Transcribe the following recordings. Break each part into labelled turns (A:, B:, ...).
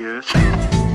A: Е,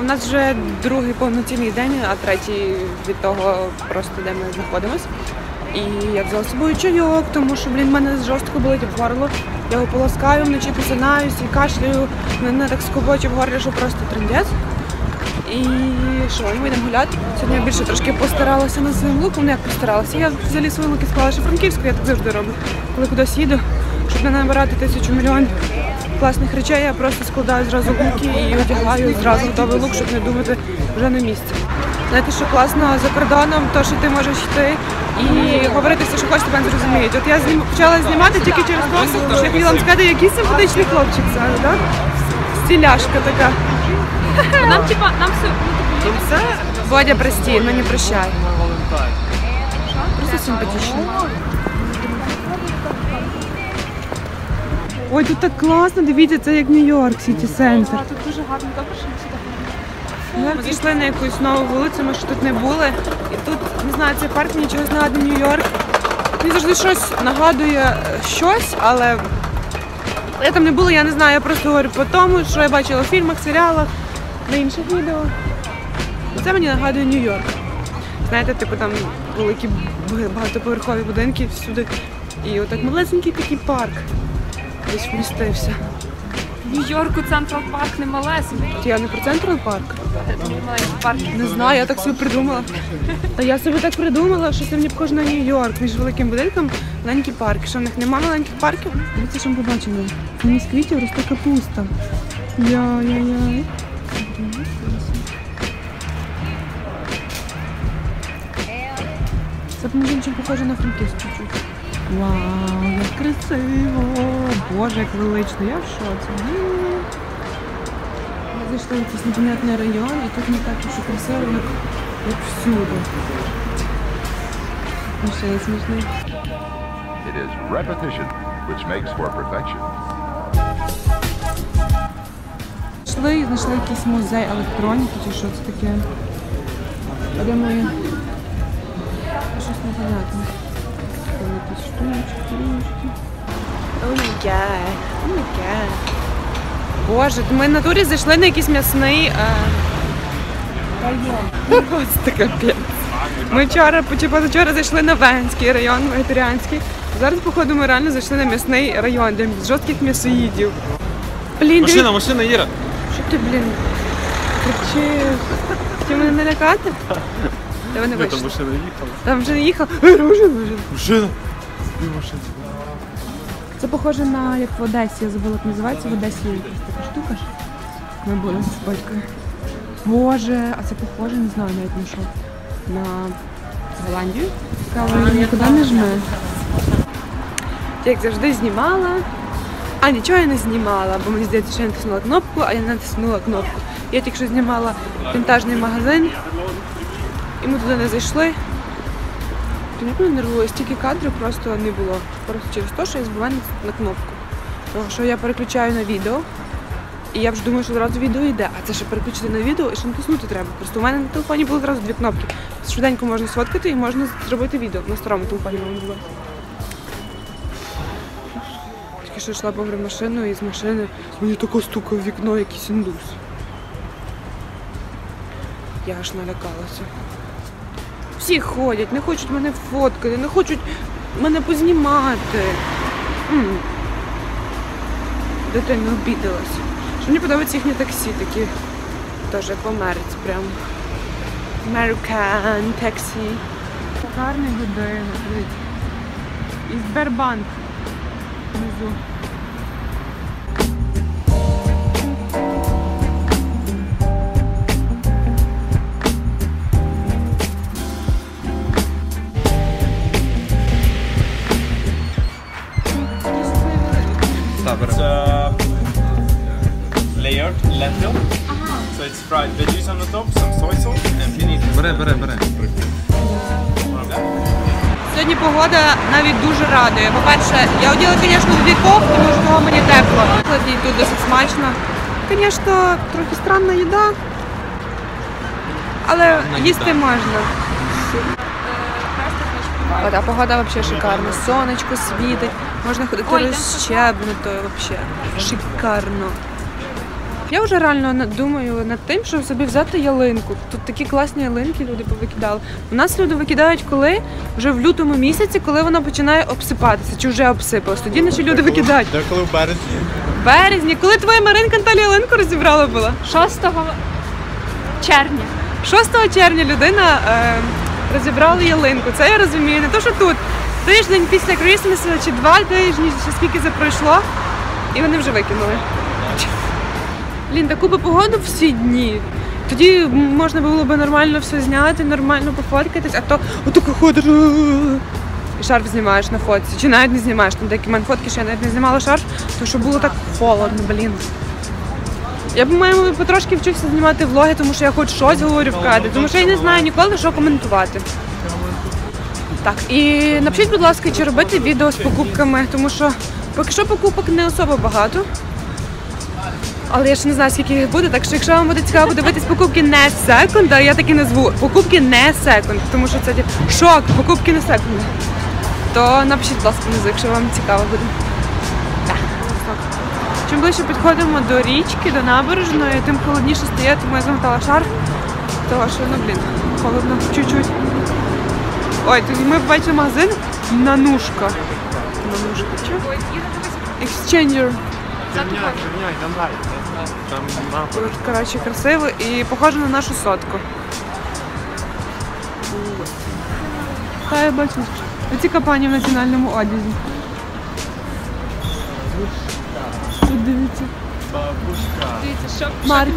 A: У нас вже другий повноцінний день, а третій від того просто де ми знаходимось. І я взяла з собою чайок, тому що, блін, в мене жорстко болить в горло. Я його полоскаю, вночі посинаюсь і кашляю. Мене так скобоче в горлі, що просто трендець. І що, ми йдемо гуляти. Сьогодні я більше трошки постаралася над своїм луком, ну як постаралася. Я взагалі свої луки склала ще франківську, я так завжди роблю. Коли кудись їду, не набирати тисячу мільйонів класних речей, я просто складаю зразу луки і одягаю зразу готовий лук, щоб не думати вже на місці. Знаєте, що класно за кордоном, то що ти можеш йти і говорити все, що хочеш, тебе не зрозуміють. От я знім... почала знімати тільки через те, що я хотіла вам сказати, який симпатичний хлопчик зараз, так? Стіляшка така.
B: Нам типа, нам все ну, типу,
A: Бодя, прости, но не прощай. Просто симпатичный. Ой, тут так класно, дивіться, це як Нью-Йорк, Сіті Центр.
B: тут дуже гарно, добре, що ми сюди
A: Ми зайшли на якусь нову вулицю, ми ще тут не були. І тут, не знаю, цей парк мені чогось нагадує Нью-Йорк. Мені завжди щось нагадує е, щось, але я там не була, я не знаю, я просто говорю по тому, що я бачила в фільмах, серіалах, на інших відео. Це мені нагадує Нью-Йорк. Знаєте, типу там великі багатоповерхові будинки всюди. І отак малесенький такий парк десь вмістився.
B: В Нью-Йорку Централ Парк не малесенький.
A: Я не про Централ парк.
B: Маленький парк.
A: Не знаю, я так собі придумала. Та я собі так придумала, що це мені похоже на Нью-Йорк. Між великим будинком маленькі парки. Що в них немає маленьких парків? Дивіться, що ми побачили. Замість квітів росте капуста. Я-я-я. Це чим похоже на Франківськ чуть-чуть. Вау, як красиво! Боже, як велично, я в шоці. Ми зайшли в якийсь непонятний район, і тут не так уж і красиво, як, як всюди. Ну, ще є смішний.
C: It is repetition which makes for perfection.
A: Йшли і знайшли якийсь музей електроніки чи що це таке. Де мої? Щось непонятне. Там якісь штучки, штучки. О май гад, о май гад. Боже, ми на турі зайшли на якийсь м'ясний е... район. Це капець. Ми вчора, чи позавчора зайшли на Венський район, вегетаріанський. Зараз, походу, ми реально зайшли на м'ясний район, де жорстких м'ясоїдів. Блін, диві-
D: Машина, машина, Іра.
A: що ти, блін, кричиш? Хотів мене налякати? Та вони
D: Там
A: вийшли.
D: машина їхала.
A: Там вже не їхав. Рожа.
D: Машина.
A: Це похоже на як в Одесі, я забула, як називається. В Одесі є якась така штука ж. Ми були з батькою. Боже, а це похоже, не знаю навіть на що. На Голландію. Цікаво, нікуди не жме. Як завжди знімала. А нічого я не знімала, бо мені здається, що я натиснула кнопку, а я не натиснула кнопку. Я тільки що знімала вінтажний магазин, і ми туди не зайшли. То як мене нервує, стільки кадрів просто не було. Просто через те, що я збиваю на- кнопку. Тому що я переключаю на відео, і я вже думаю, що одразу відео йде. А це ще переключити на відео і ще натиснути треба. Просто у мене на телефоні було одразу дві кнопки. Швиденько можна сфоткати і можна зробити відео. На старому телефоні воно було. Тільки що йшла поври машину і з машини мені тако стукав в вікно якийсь індус. Я аж налякалася. Всі ходять, не хочуть мене фоткати, не хочуть мене познімати. Дитина обідалася. Що мені подобається їхні таксі такі. Теж як в Америці прям. American таксі. Гарний годинник. І Сбербанк внизу.
D: Layered lentil.
E: So it's fried veggies on the top, some soy sauce, and peanut.
D: Бере, бере, бере.
A: Сьогодні погода навіть дуже радує. По-перше, я оділа, звісно, дві кофти, тому що того мені тепло. І тут досить смачно. Звісно, трохи странна їда, але їсти можна. От, а погода взагалі шикарна. Сонечко світить, можна ходити розщебнутою взагалі. Шикарно. Я вже реально думаю над тим, щоб собі взяти ялинку. Тут такі класні ялинки люди повикидали. У нас люди викидають коли? Вже в лютому місяці, коли вона починає обсипатися, чи вже обсипалась. Тоді наші люди викидають.
E: Деколи в березні.
A: В березні, коли твоя Маринка Наталі ялинку розібрала була?
B: 6 червня.
A: 6 червня людина е, розібрала ялинку. Це я розумію. Не то, що тут тиждень після Крісмасу чи два тижні, чи скільки це пройшло, і вони вже викинули. Блін, таку би погоду всі дні. Тоді можна було б нормально все зняти, нормально пофоткатись, а то отако ходиш е, і шарф знімаєш на фотці. Чи навіть не знімаєш. Там деякі мене фотки, що я навіть не знімала шарф, тому що було так холодно, блін. Я по-моєму потрошки вчуся знімати влоги, тому що я хоч щось говорю в кадрі, тому що я не знаю ніколи, що коментувати. Так, і напишіть, будь ласка, чи робити відео з покупками, тому що поки що покупок не особо багато. Але я ще не знаю, скільки їх буде, так що якщо вам буде цікаво подивитись покупки не секунда, я так і назву покупки не секунд, тому що це типу, шок, покупки не секунда. То напишіть, будь ласка, внизу, якщо вам цікаво буде. Чим ближче підходимо до річки, до набережної, тим холодніше стає, тому я замотала шарф. Тому що, ну блін, холодно чуть-чуть. Ой, тут ми побачили магазин Нанушка. Нанушка, чи? Exchanger.
E: Черняй, там лайт. Там мапа.
A: Коротше, красиво і похоже на нашу сотку. Та я бачу. Оці компанії в національному одязі. Тут дивіться.
B: Дивіться, що
A: Маркет.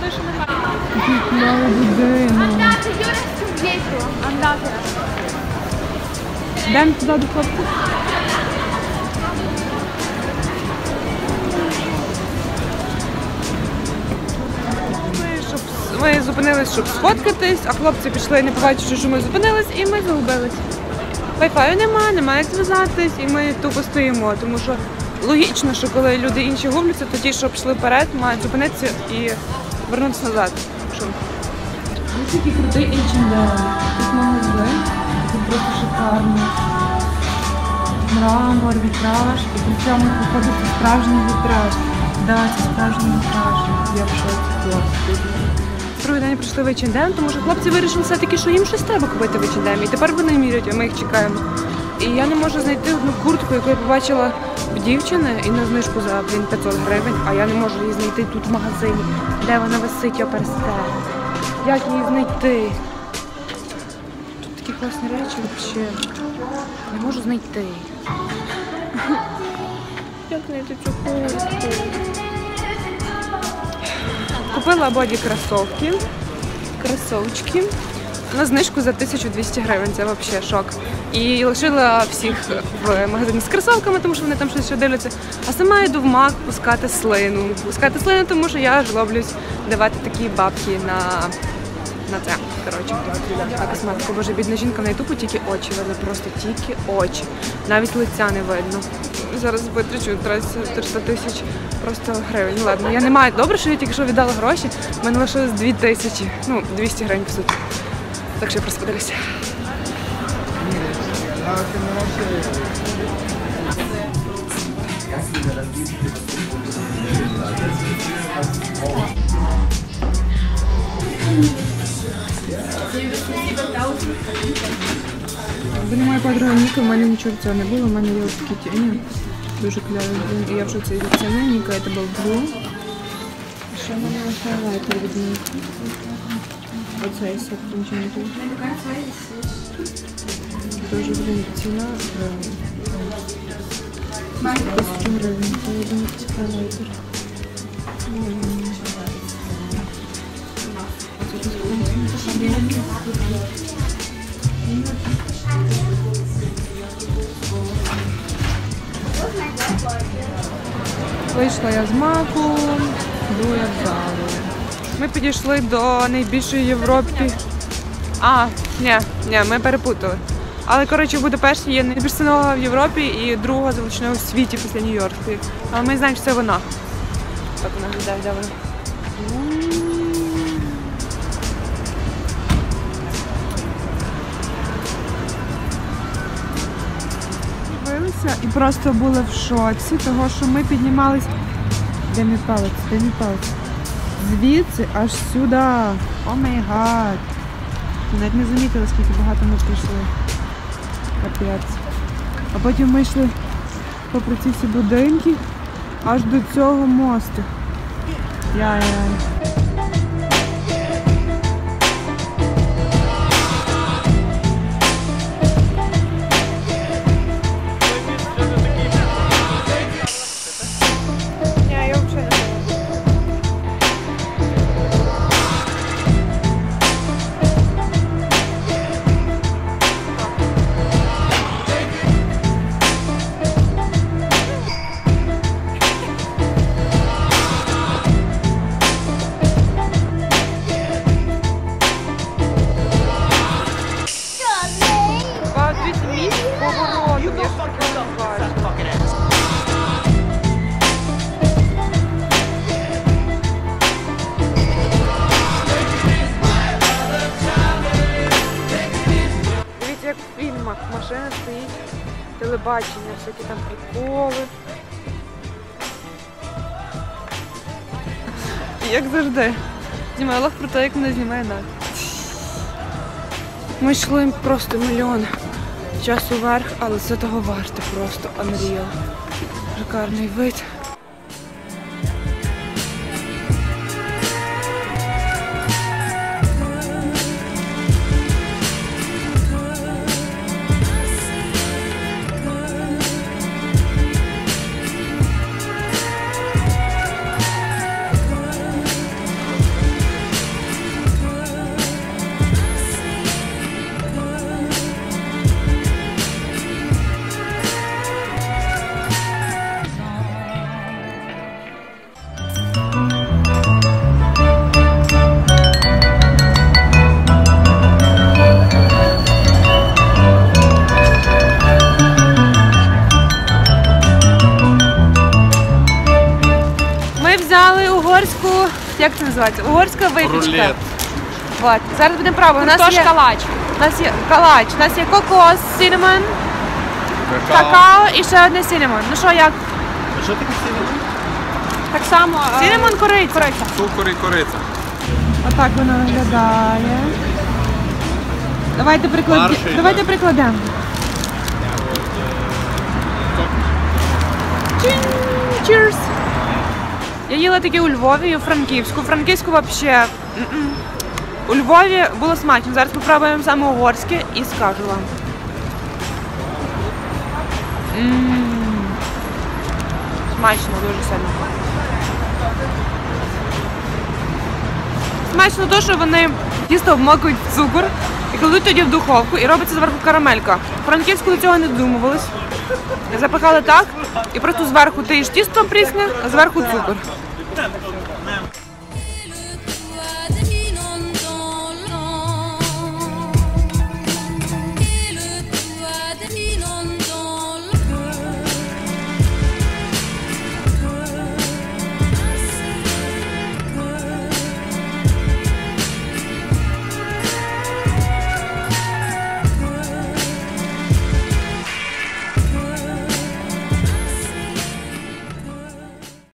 B: Це що.
A: Мало.
B: Andate, io resto indietro. Andate.
A: Йдемо туди до хлопців. Ми зупинились, щоб сфоткатись, а хлопці пішли, не побачивши, що ми зупинились, і ми загубились. Wi-Fi нема, немає як зв'язатись, і ми тупо стоїмо, тому що логічно, що коли люди інші губляться, то ті, що пішли вперед, мають зупинитися і вернутися назад. Ось такий крутий H&M. Тут магазин, тут просто шикарно. Мрамор, вітраж, і при цьому виходить справжній вітраж. Да, це справжній вітраж. Я в шоці хлопці. Другий день прийшли в H&M, тому що хлопці вирішили все-таки, що їм щось треба купити в H&M. І тепер вони міряють, а ми їх чекаємо. І я не можу знайти одну куртку, яку я побачила в дівчини і на знижку за блін, 500 гривень, а я не можу її знайти тут в магазині, де вона висить, я пересте. Як її знайти? Тут такі класні речі взагалі. Не можу знайти. Як знайти цю куртку? Купила боді кросовки. Кросовочки. На знижку за 1200 гривень, це взагалі шок. І лишила всіх в магазині з кросовками, тому що вони там щось дивляться. А сама йду в мак пускати слину. Пускати слину, тому що я жлоблюсь давати такі бабки на, на це. Коротше, на косметику. Боже, бідна жінка, в неї тупо тільки очі видно, просто тільки очі. Навіть лиця не видно. Зараз витрачу 300 тисяч просто гривень. Ну ладно, я не маю. Добре, що я тільки що віддала гроші. В мене лишилось 2 тисячі. Ну, 200 гривень по суті. Так що я просто подивлюся. Були моя подруга Ніка, в мене нічого цього не було, в мене є ось такі тіні. Дуже кльові, блін. І я вже це від ціни, Ніка, це був блу. Ще в мене ось хайлайтер від Ніки. Оцей сет нічого Дуже, блін, ціна. е, 10 гривень. Це я думаю, це хайлайтер. М. Це Вийшла я з маку, Дуже вдало. Ми підійшли до найбільшої Європи. А, ні, ні, ми перепутали. Але коротше в Будапешті є найбільш синагога в Європі і друга за в світі після Нью-Йоркської. Але ми знаємо, що це вона. Так вона виглядає, де вона. Дивилися і просто були в шоці, того що ми піднімались. Де мій палець? Де мій палець? Звідси аж сюди. О май гад. Навіть не замітили, скільки багато ми прийшли. Капець. А потім ми йшли попри ці всі будинки аж до цього мосту. Яй-яй. Телебачення, всякі там приколи. Як завжди. Знімаю лах про те, як мене знімає Надя. Ми йшли просто мільйон часу вверх, але це того варте просто Unreal. Шикарний вид. Як це називається? Угорська випічка.
E: Рулет.
A: Вот. Зараз будемо пробувати. У нас
B: Тож
A: є,
B: калач.
A: у нас є калач, у нас є кокос, синемон, какао і ще одне синемон. Ну що, як?
E: Що таке сіно?
B: Так само. е,
A: Синемон кориця.
E: Цукор і кориця.
A: Отак воно виглядає. Давайте, приклад...
E: Фарш йде.
A: Давайте прикладемо. Чин- Cheers! Я їла таке у Львові і у Франківську. У Франківську взагалі. У Львові було смачно. Зараз попробуємо саме угорське і скажу вам. Смачно, дуже сильно. Смачно то, що вони тісто обмокують в цукор і кладуть тоді в духовку і робиться зверху карамелька. Франківську до цього не додумувались. Запихали так, і просто зверху ти їж тісто прісне, а зверху цукор.